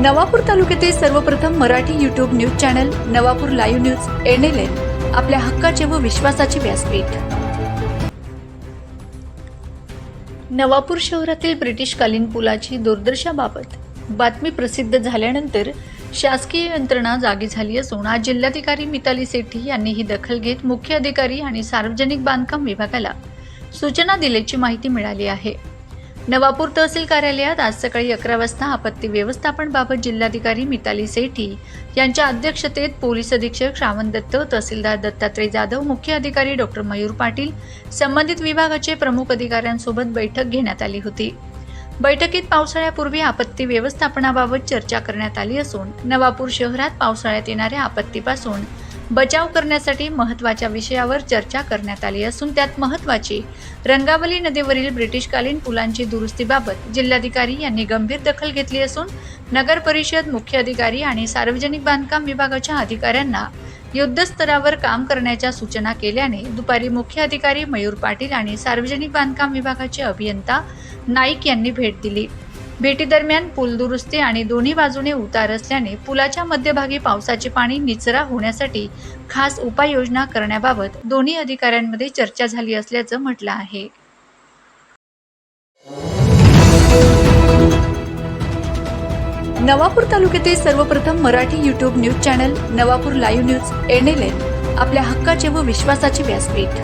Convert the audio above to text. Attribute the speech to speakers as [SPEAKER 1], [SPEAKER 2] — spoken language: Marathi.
[SPEAKER 1] नवापूर तालुक्यातील सर्वप्रथम Marathi YouTube news channel Navapur live news N L N आपल्या हक्काचे व विश्वासाचे व्यासपीठ. नवापूर शहरातील ब्रिटिशकालीन पुलाची दुर्दशाबाबत बातमी प्रसिद्ध झाल्यानंतर शासकीय यंत्रणा जागी झाली असून आज जिल्हाधिकारी मिताली सेठी यांनी ही दखल घेत मुख्य अधिकारी आणि सार्वजनिक बांधकाम विभागाला सूचना दिल्याची माहिती मिळाली आहे. नवापूर तहसील कार्यालयात आज सकाळी अकरा वाजता आपत्ती व्यवस्थापनबाबत जिल्हाधिकारी मिताली सेठी यांच्या अध्यक्षतेत पोलीस अधीक्षक श्रावण दत्त तहसीलदार दत्तात्रय जाधव मुख्य अधिकारी डॉक्टर मयूर पाटील संबंधित विभागाचे प्रमुख अधिकाऱ्यांसोबत बैठक घेण्यात आली होती. बैठकीत पावसाळ्यापूर्वी आपत्ती व्यवस्थापनाबाबत चर्चा करण्यात आली असून नवापूर शहरात पावसाळ्यात येणाऱ्या आपत्तीपासून बचाव करण्यासाठी महत्त्वाच्या विषयावर चर्चा करण्यात आली असून त्यात महत्त्वाची रंगावली नदीवरील ब्रिटिशकालीन पुलांची दुरुस्तीबाबत जिल्हाधिकारी यांनी गंभीर दखल घेतली असून नगर परिषद मुख्य अधिकारी आणि सार्वजनिक बांधकाम विभागाच्या अधिकाऱ्यांना युद्धस्तरावर काम करण्याच्या सूचना केल्याने दुपारी मुख्य अधिकारी मयूर पाटील आणि सार्वजनिक बांधकाम विभागाचे अभियंता नाईक यांनी भेट दिली. भेटीदरम्यान पूल दुरुस्ती आणि दोन्ही बाजूने उतार असल्याने पुलाच्या मध्यभागी पावसाचे पाणी निचरा होण्यासाठी खास उपाययोजना करण्याबाबत दोन्ही अधिकाऱ्यांमध्ये चर्चा झाली असल्याचं म्हटलं आहे. नवापूर तालुक्यातील सर्वप्रथम Marathi YouTube news channel Navapur live news N L N आपल्या हक्काचे व विश्वासाचे व्यासपीठ.